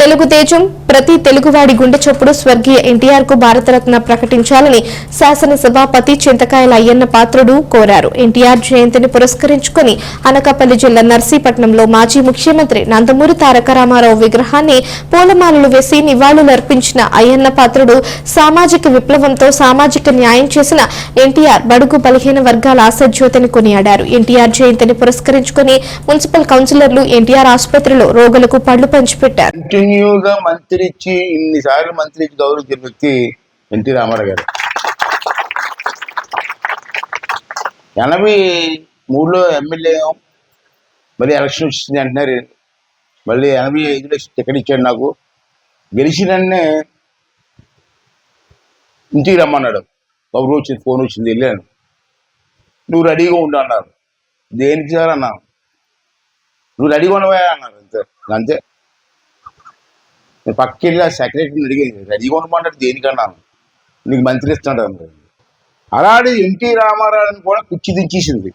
తెలుగు తేజం ప్రతి తెలుగువాడి గుండె చప్పుడు స్వర్గీయ ఎన్టీఆర్కు భారతరత్న ప్రకటించాలని శాసనసభాపతి చింతకాయల అయ్యన్న పాత్రుడు కోరారు. ఎన్టీఆర్ జయంతిని పురస్కరించుకుని అనకాపల్లి జిల్లా నర్సీపట్నంలో మాజీ ముఖ్యమంత్రి నందమూరి తారక రామారావు విగ్రహాన్ని పూలమాలలు వేసి నివాళులర్పించిన అయ్యన్న పాత్రుడు సామాజిక విప్లవంతో సామాజిక న్యాయం చేసిన ఎన్టీఆర్ బడుగు బలహీన వర్గాల ఆశాజ్యోతిని కొనియాడారు. ఎన్టీఆర్ జయంతిని పురస్కరించుకుని మున్సిపల్ కౌన్సిలర్లు ఎన్టీఆర్ ఆసుపత్రిలో రోగులకు పళ్ళు పంచిపెట్టారు. కంటిన్యూగా మంత్రి ఇచ్చి ఇన్నిసార్లు మంత్రిచ్చి గౌరవించిన వ్యక్తి ఎన్టీ రామారావు గారు. ఎనభై మూడులో ఎమ్మెల్యే మళ్ళీ ఎలక్షన్ వచ్చింది అంటున్నారు. మళ్ళీ ఎనభై ఐదులో టికెట్ ఇచ్చాడు నాకు. గెలిచినన్నే ఇంటికి రమ్మన్నాడు. కబురు వచ్చింది ఫోన్ వచ్చింది వెళ్ళాను. నువ్వు రెడీగా ఉండు అన్నారు. దేనికి సార్ అన్నాను నువ్వు రెడీగా ఉండవా అన్నారు. అంతే అంతే. నేను పక్కకి వెళ్ళి ఆ సెక్రటరీని అడిగాను రెడీగా ఉండమంటాడు దేనికన్నాను నీకు మంత్రి ఇస్తున్నాడు అన్నాడు అలాంటి ఎన్టీ రామారావుని కూడా కుర్చీ దించేసింది.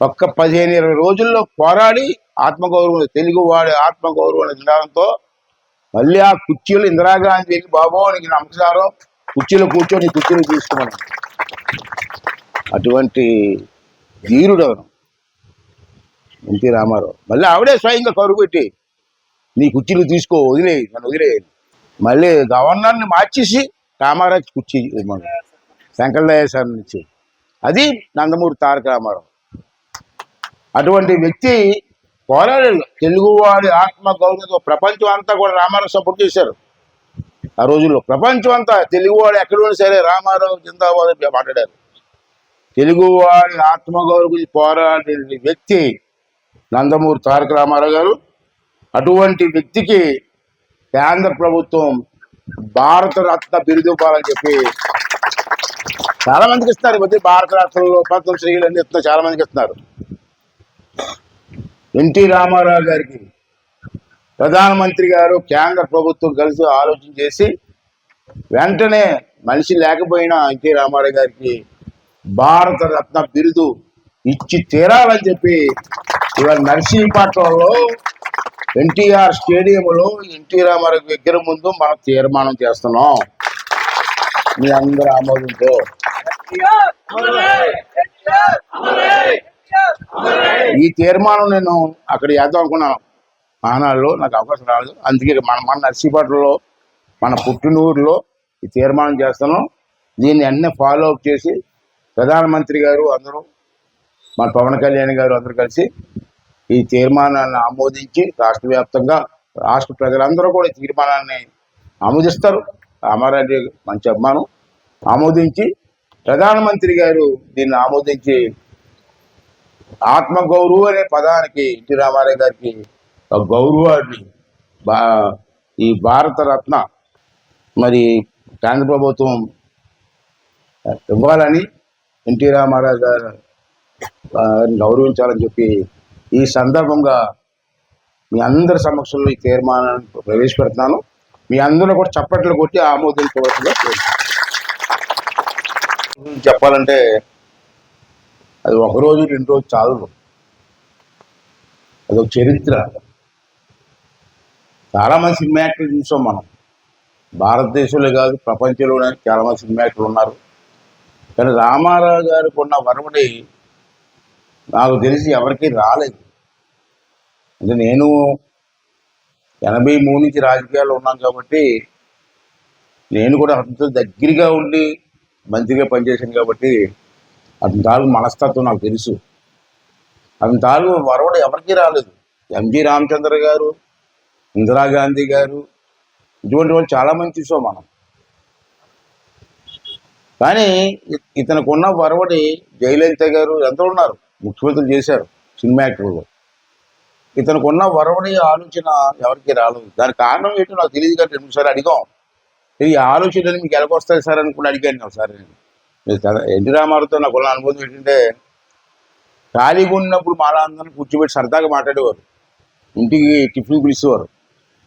ఒక్క పదిహేను ఇరవై రోజుల్లో పోరాడి ఆత్మగౌరవం తెలుగు వాడి ఆత్మగౌరవం నినాదంతో మళ్ళీ ఆ కుర్చీలో ఇందిరాగాంధీ వెళ్ళి బాబో నీకు నమస్కారం. కుర్చీలో కూర్చొని కుర్చీలో తీసుకున్నాను అటువంటి ధీరుడు ఎన్టీ రామారావు. మళ్ళీ ఆవిడే స్వయంగా కరువు పెట్టి నీ కుర్చీలు తీసుకో వదిలే నన్ను వదిలే. మళ్ళీ గవర్నర్ని మార్చేసి రామారావు కుర్చీ ఇవ్వమన్నాడు. శంకరదయ సార్ నుంచి. అది నందమూరి తారక రామారావు. అటువంటి వ్యక్తి పోరాడాడు. తెలుగువాడి ఆత్మ గౌరవం ప్రపంచం అంతా కూడా రామారావు సపోర్ట్ చేశారు. ఆ రోజుల్లో ప్రపంచం అంతా తెలుగువాడు ఎక్కడ ఉన్నా సరే రామారావు జిందాబాద్ అని మాట్లాడారు. తెలుగువాడి ఆత్మగౌరవ గురించి పోరాడిన వ్యక్తి నందమూరి తారక రామారావు గారు. అటువంటి వ్యక్తికి కేంద్ర ప్రభుత్వం భారత రత్న బిరుదు ఇవ్వాలని చెప్పి చాలా మందికి ఇస్తున్నారు. ఈ మధ్య భారత పద్మశ్రీలు అన్ని ఇస్తున్నారు. చాలా మందికి ఇస్తున్నారు. ఎన్టీ రామారావు గారికి ప్రధానమంత్రి గారు కేంద్ర ప్రభుత్వం కలిసి ఆలోచన చేసి వెంటనే మనిషి లేకపోయినా ఎన్టీ రామారావు గారికి భారత రత్న బిరుదు ఇచ్చి తీరాలని చెప్పి ఇవాళ నర్సీపట్నంలో ఎన్టీఆర్ స్టేడియంలో ఎన్టీ రామారావు దగ్గర ముందు మనం తీర్మానం చేస్తున్నాం. మీ అందరి ఆమోదంతో. ఈ తీర్మానం నేను అక్కడ చేద్దాం అనుకున్నాను. ఆనాడులో నాకు అవకాశం రాలేదు. అందుకే మన మన నర్సీపట్నంలో మన పుట్టినూరులో ఈ తీర్మానం చేస్తున్నాం. దీన్ని అన్నీ ఫాలో అప్ చేసి ప్రధానమంత్రి గారు అందరూ మన పవన్ కళ్యాణ్ గారు అందరూ కలిసి ఈ తీర్మానాన్ని ఆమోదించి రాష్ట్ర వ్యాప్తంగా రాష్ట్ర ప్రజలందరూ కూడా తీర్మానాన్ని ఆమోదిస్తారు. రామారెడ్డి మంచి అభిమానం. ఆమోదించి ప్రధానమంత్రి గారు దీన్ని ఆమోదించి ఆత్మగౌరవం అనే పదానికి ఎన్టీ రామారావు గారికి గౌరవాన్ని బా ఈ భారత రత్న మరి కేంద్ర ప్రభుత్వం ఇవ్వాలని ఎన్టీ రామారావు గారు గౌరవించాలని చెప్పి ఈ సందర్భంగా మీ అందరి సమక్షంలో ఈ తీర్మానాన్ని ప్రవేశపెడుతున్నాను. మీ అందరూ కూడా చప్పట్లు కొట్టి ఆమోదించవలసిందిగా కోరుతున్నాను. చెప్పాలంటే అది ఒక రోజు రెండు రోజు చాలు. అదొక చరిత్ర. చాలామంది సినిమా యాక్టర్లు చూసాం మనం. భారతదేశంలో కాదు ప్రపంచంలోనే చాలామంది సినిమా యాక్టర్లు ఉన్నారు. కానీ రామారావు గారికి ఉన్న వరవడి నాకు తెలిసి ఎవరికీ రాలేదు. అంటే నేను ఎనభై మూడు నుంచి రాజకీయాల్లో ఉన్నాను కాబట్టి నేను కూడా అంత దగ్గరగా ఉండి మంచిగా పనిచేశాను కాబట్టి అతని తాలూ మనస్తత్వం నాకు తెలుసు. అతని తాలూ వరవడు ఎవరికీ రాలేదు. ఎంజి రామచంద్ర గారు ఇందిరాగాంధీ గారు ఇటువంటి వాళ్ళు చాలామంది చూసాం మనం. కానీ ఇతనికి ఉన్న వరవడి జయలలిత గారు ఎంతో ఉన్నారు. ముఖ్యమంత్రులు చేశారు సినిమా యాక్టర్లు. ఇతనికి ఉన్న వరవని ఆలోచన ఎవరికి రాలేదు. దానికి కారణం ఏంటో నాకు తెలియదు కానీ రెండుసార్లు అడిగాం. ఈ ఆలోచనలు మీకు ఎలాగొస్తాయి సార్ అనుకుని అడిగాను ఒకసారి నేను. ఎన్టీ రామారావుతో నాకు ఉన్న అనుభవం ఏంటంటే ఖాళీగా ఉన్నప్పుడు మాలా అందరిని కూర్చోబెట్టి సరదాగా మాట్లాడేవారు. ఇంటికి టిఫిన్ పిలిచేవారు.